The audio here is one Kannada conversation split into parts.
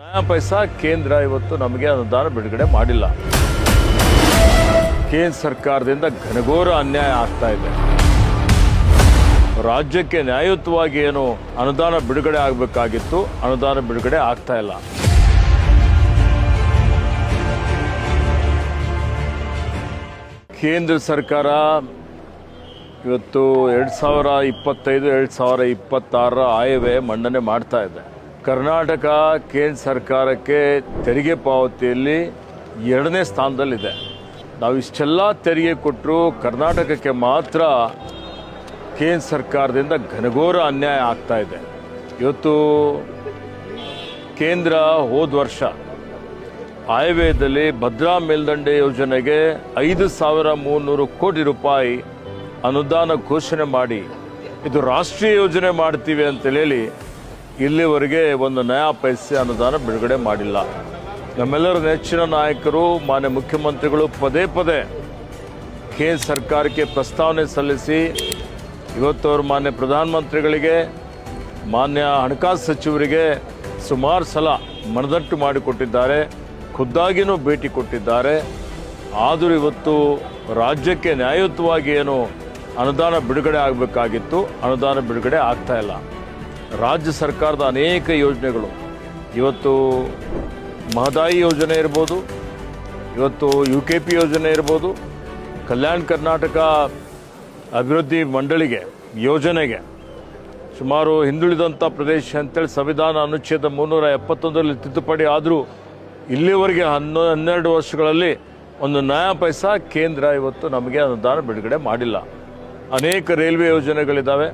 ನಯಾ ಪೈಸಾ ಕೇಂದ್ರ ಇವತ್ತು ನಮಗೆ ಅನುದಾನ ಬಿಡುಗಡೆ ಮಾಡಿಲ್ಲ. ಕೇಂದ್ರ ಸರ್ಕಾರದಿಂದ ಘನಘೋರ ಅನ್ಯಾಯ ಆಗ್ತಾ ಇದೆ. ರಾಜ್ಯಕ್ಕೆ ನ್ಯಾಯಯುತವಾಗಿ ಏನು ಅನುದಾನ ಬಿಡುಗಡೆ ಆಗಬೇಕಾಗಿತ್ತು, ಅನುದಾನ ಬಿಡುಗಡೆ ಆಗ್ತಾ ಇಲ್ಲ. ಕೇಂದ್ರ ಸರ್ಕಾರ ಇವತ್ತು ಎರಡು ಸಾವಿರ ಇಪ್ಪತ್ತೈದು, ಎರಡು ಸಾವಿರ ಇಪ್ಪತ್ತಾರರ ಆಯವ್ಯಯ ಮಂಡನೆ ಮಾಡ್ತಾ ಇದೆ. ಕರ್ನಾಟಕ ಕೇಂದ್ರ ಸರ್ಕಾರಕ್ಕೆ ತೆರಿಗೆ ಪಾವತಿಯಲ್ಲಿ ಎರಡನೇ ಸ್ಥಾನದಲ್ಲಿದೆ. ನಾವು ಇಷ್ಟೆಲ್ಲ ತೆರಿಗೆ ಕೊಟ್ಟರು ಕರ್ನಾಟಕಕ್ಕೆ ಮಾತ್ರ ಕೇಂದ್ರ ಸರ್ಕಾರದಿಂದ ಘನಘೋರ ಅನ್ಯಾಯ ಆಗ್ತಾ ಇದೆ. ಇವತ್ತು ಕೇಂದ್ರ ಹೋದ ವರ್ಷ ಆಯವ್ಯಯದಲ್ಲಿ ಭದ್ರಾ ಮೇಲ್ದಂಡೆ ಯೋಜನೆಗೆ ಐದು ಸಾವಿರ ಮೂನ್ನೂರು ಕೋಟಿ ರೂಪಾಯಿ ಅನುದಾನ ಘೋಷಣೆ ಮಾಡಿ, ಇದು ರಾಷ್ಟ್ರೀಯ ಯೋಜನೆ ಮಾಡ್ತೀವಿ ಅಂತ ಹೇಳಿ ಇಲ್ಲಿವರೆಗೆ ಒಂದು ನಯಾ ಪೈಸೆ ಅನುದಾನ ಬಿಡುಗಡೆ ಮಾಡಿಲ್ಲ. ನಮ್ಮೆಲ್ಲರ ನೆಚ್ಚಿನ ನಾಯಕರು, ಮಾನ್ಯ ಮುಖ್ಯಮಂತ್ರಿಗಳು ಪದೇ ಪದೇ ಕೇಂದ್ರ ಸರ್ಕಾರಕ್ಕೆ ಪ್ರಸ್ತಾವನೆ ಸಲ್ಲಿಸಿ, ಇವತ್ತು ಮಾನ್ಯ ಪ್ರಧಾನಮಂತ್ರಿಗಳಿಗೆ, ಮಾನ್ಯ ಹಣಕಾಸು ಸಚಿವರಿಗೆ ಸುಮಾರು ಸಲ ಮನದಟ್ಟು ಮಾಡಿಕೊಟ್ಟಿದ್ದಾರೆ ಖುದ್ದಾಗಿಯೂ ಭೇಟಿ ಕೊಟ್ಟಿದ್ದಾರೆ. ಆದರೂ ಇವತ್ತು ರಾಜ್ಯಕ್ಕೆ ನ್ಯಾಯಯುತವಾಗಿ ಏನು ಅನುದಾನ ಬಿಡುಗಡೆ ಆಗಬೇಕಾಗಿತ್ತು, ಅನುದಾನ ಬಿಡುಗಡೆ ಆಗ್ತಾ ಇಲ್ಲ. ರಾಜ್ಯ ಸರ್ಕಾರದ ಅನೇಕ ಯೋಜನೆಗಳು. ಇವತ್ತು ಮಹದಾಯಿ ಯೋಜನೆ ಇರ್ಬೋದು, ಇವತ್ತು ಯು ಕೆ ಪಿ ಯೋಜನೆ ಇರ್ಬೋದು, ಕಲ್ಯಾಣ ಕರ್ನಾಟಕ ಅಭಿವೃದ್ಧಿ ಮಂಡಳಿಗೆ, ಯೋಜನೆಗೆ ಸುಮಾರು ಹಿಂದುಳಿದಂಥ ಪ್ರದೇಶ ಅಂತೇಳಿ ಸಂವಿಧಾನ ಅನುಚ್ಛೇದ ಮುನ್ನೂರ ಎಪ್ಪತ್ತೊಂದರಲ್ಲಿ ತಿದ್ದುಪಡಿ ಆದರೂ ಇಲ್ಲಿವರೆಗೆ ಹನ್ನೊ, ಹನ್ನೆರಡು ವರ್ಷಗಳಲ್ಲಿ ಒಂದು ನಯಾ ಪೈಸಾ ಕೇಂದ್ರ ಇವತ್ತು ನಮಗೆ ಅನುದಾನ ಬಿಡುಗಡೆ ಮಾಡಿಲ್ಲ. ಅನೇಕ ರೈಲ್ವೆ ಯೋಜನೆಗಳಿದ್ದಾವೆ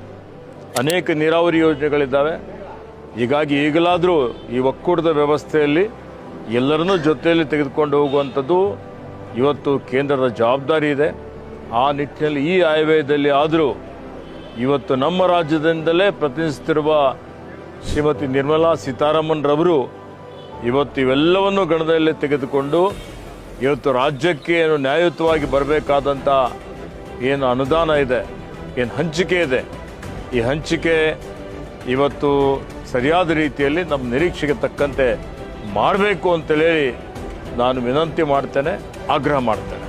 ಅನೇಕ ನೀರಾವರಿ ಯೋಜನೆಗಳಿದ್ದಾವೆ. ಹೀಗಾಗಿ ಈಗಲಾದರೂ ಈ ಒಕ್ಕೂಟದ ವ್ಯವಸ್ಥೆಯಲ್ಲಿ ಎಲ್ಲರನ್ನೂ ಜೊತೆಯಲ್ಲಿ ತೆಗೆದುಕೊಂಡು ಹೋಗುವಂಥದ್ದು ಇವತ್ತು ಕೇಂದ್ರದ ಜವಾಬ್ದಾರಿ ಇದೆ. ಆ ನಿಟ್ಟಿನಲ್ಲಿ ಈ ಆಯವ್ಯಯದಲ್ಲಿ ಆದರೂ ಇವತ್ತು ನಮ್ಮ ರಾಜ್ಯದಿಂದಲೇ ಪ್ರತಿನಿಧಿಸುತ್ತಿರುವ ಶ್ರೀಮತಿ ನಿರ್ಮಲಾ ಸೀತಾರಾಮನ್ ರವರು ಇವತ್ತು ಇವೆಲ್ಲವನ್ನು ಗಣದಲ್ಲಿ ತೆಗೆದುಕೊಂಡು ಇವತ್ತು ರಾಜ್ಯಕ್ಕೆ ಏನು ನ್ಯಾಯಯುತವಾಗಿ ಬರಬೇಕಾದಂಥ ಏನು ಅನುದಾನ ಇದೆ, ಏನು ಹಂಚಿಕೆ ಇದೆ ಈ ಹಂಚಿಕೆ ಇವತ್ತು ಸರಿಯಾದ ರೀತಿಯಲ್ಲಿ ನಮ್ಮ ನಿರೀಕ್ಷೆಗೆ ತಕ್ಕಂತೆ ಮಾಡಬೇಕು ಅಂತೇಳಿ ನಾನು ವಿನಂತಿ ಮಾಡ್ತೇನೆ, ಆಗ್ರಹ ಮಾಡ್ತೇನೆ.